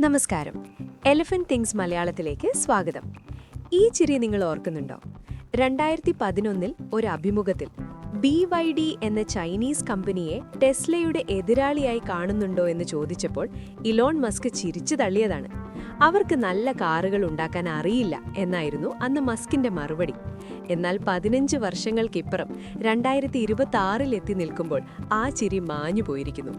നമസ്കാരം. Elephant things മലയാളത്തിലേക്ക് സ്വാഗതം. ഈ ചിരി നിങ്ങൾ ഓർക്കുന്നുണ്ടോ? രണ്ടായിരത്തി പതിനൊന്നിൽ ഒരു അഭിമുഖത്തിൽ ബി വൈ ഡി എന്ന ചൈനീസ് കമ്പനിയെ ടെസ്ലയുടെ എതിരാളിയായി കാണുന്നുണ്ടോ എന്ന് ചോദിച്ചപ്പോൾ ഇലോൺ മസ്ക് ചിരിച്ചു തള്ളിയതാണ്. അവർക്ക് നല്ല കാറുകൾ ഉണ്ടാക്കാൻ അറിയില്ല എന്നായിരുന്നു അന്ന് മസ്കിന്റെ മറുപടി. എന്നാൽ പതിനഞ്ച് വർഷങ്ങൾക്കിപ്പുറം രണ്ടായിരത്തി ഇരുപത്തി ആറിൽ എത്തി നിൽക്കുമ്പോൾ ആ ചിരി മാഞ്ഞു പോയിരിക്കുന്നു.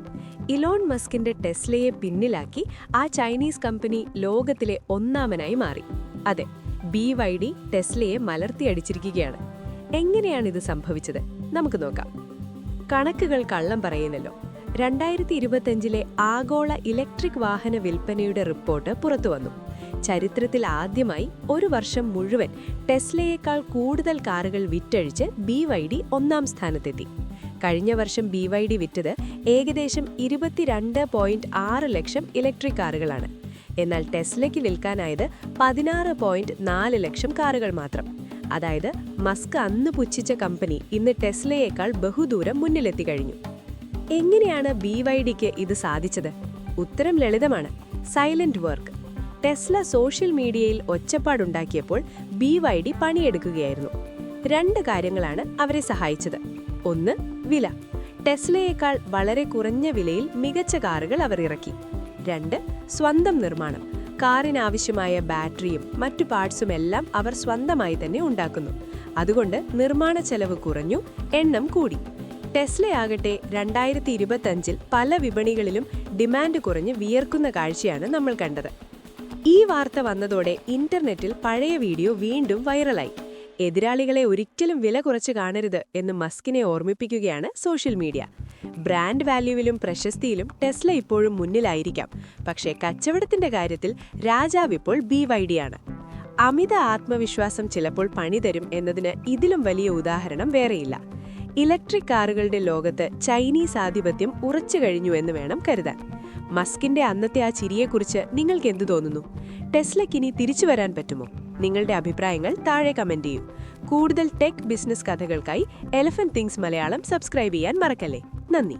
ഇലോൺ മസ്കിന്റെ ടെസ്ലയെ പിന്നിലാക്കി ആ ചൈനീസ് കമ്പനി ലോകത്തിലെ ഒന്നാമനായി മാറി. അതെ ബി വൈ ഡി ടെസ്ലയെ മലർത്തിയടിച്ചിരിക്കുകയാണ് എങ്ങനെയാണ് ഇത് സംഭവിച്ചത്? നമുക്ക് നോക്കാം. കണക്കുകൾ കള്ളം പറയുന്നല്ലോ. രണ്ടായിരത്തി ഇരുപത്തഞ്ചിലെ ആഗോള ഇലക്ട്രിക് വാഹന വിൽപ്പനയുടെ റിപ്പോർട്ട് പുറത്തുവന്നു ചരിത്രത്തിൽ ആദ്യമായി ഒരു വർഷം മുഴുവൻ ടെസ്ലയേക്കാൾ കൂടുതൽ കാറുകൾ വിറ്റഴിച്ച് ബി വൈ ഡി ഒന്നാം സ്ഥാനത്തെത്തി. കഴിഞ്ഞ വർഷം ബി വൈ ഡി വിറ്റത് ഏകദേശം ഇരുപത്തിരണ്ട് പോയിന്റ് ആറ് ലക്ഷം ഇലക്ട്രിക് കാറുകളാണ്. എന്നാൽ ടെസ്ലയ്ക്ക് വിൽക്കാനായത് പതിനാറ് പോയിന്റ് നാല് ലക്ഷം കാറുകൾ മാത്രം. അതായത് മസ്ക് അന്ന് പുച്ഛിച്ച കമ്പനി ഇന്ന് ടെസ്ലയേക്കാൾ ബഹുദൂരം മുന്നിലെത്തി കഴിഞ്ഞു. എങ്ങനെയാണ് ബി വൈ ഡിക്ക് ഇത് സാധിച്ചത്? ഉത്തരം ലളിതമാണ്. Silent work. ടെസ്ല സോഷ്യൽ മീഡിയയിൽ ഒച്ചപ്പാടുണ്ടാക്കിയപ്പോൾ ബി വൈ ഡി പണിയെടുക്കുകയായിരുന്നു. രണ്ട് കാര്യങ്ങളാണ് അവരെ സഹായിച്ചത്. ഒന്ന് വില. ടെസ്ലയേക്കാൾ വളരെ കുറഞ്ഞ വിലയിൽ മികച്ച കാറുകൾ അവർ ഇറക്കി. രണ്ട് സ്വന്തം നിർമ്മാണം. കാറിനാവശ്യമായ ബാറ്ററിയും മറ്റു പാർട്സും എല്ലാം അവർ സ്വന്തമായി തന്നെ ഉണ്ടാക്കുന്നു. അതുകൊണ്ട് നിർമ്മാണ ചെലവ് കുറഞ്ഞു എണ്ണം കൂടി. ടെസ്ലയാകട്ടെ രണ്ടായിരത്തി ഇരുപത്തഞ്ചിൽ പല വിപണികളിലും ഡിമാൻഡ് കുറഞ്ഞ് വിയർക്കുന്ന കാഴ്ചയാണ് നമ്മൾ കണ്ടത്. ഈ വാർത്ത വന്നതോടെ ഇന്റർനെറ്റിൽ പഴയ വീഡിയോ വീണ്ടും വൈറലായി. എതിരാളികളെ ഒരിക്കലും വില കുറച്ച് കാണരുത് എന്ന് മസ്കിനെ ഓർമ്മിപ്പിക്കുകയാണ് സോഷ്യൽ മീഡിയ. ബ്രാൻഡ് വാല്യൂവിലും പ്രശസ്തിയിലും ടെസ്ല ഇപ്പോഴും മുന്നിലായിരിക്കാം. പക്ഷേ കച്ചവടത്തിന്റെ കാര്യത്തിൽ രാജാവ് ഇപ്പോൾ ബി വൈ അമിത ആത്മവിശ്വാസം ചിലപ്പോൾ പണിതരും എന്നതിന് ഇതിലും വലിയ ഉദാഹരണം വേറെയില്ല. ഇലക്ട്രിക് കാറുകളുടെ ലോകത്ത് ചൈനീസ് ആധിപത്യം ഉറച്ചു കഴിഞ്ഞു എന്ന് വേണം കരുതാൻ. മസ്കിന്റെ അന്നത്തെ ആ ചിരിയെക്കുറിച്ച് നിങ്ങൾക്ക് എന്തു തോന്നുന്നു? ടെസ്ലക്കിനി തിരിച്ചു വരാൻ പറ്റുമോ? നിങ്ങളുടെ അഭിപ്രായങ്ങൾ താഴെ കമന്റ് ചെയ്യൂ. കൂടുതൽ ടെക് ബിസിനസ് കഥകൾക്കായി എലഫന്റ് തിങ്സ് മലയാളം സബ്സ്ക്രൈബ് ചെയ്യാൻ മറക്കല്ലേ. നന്ദി.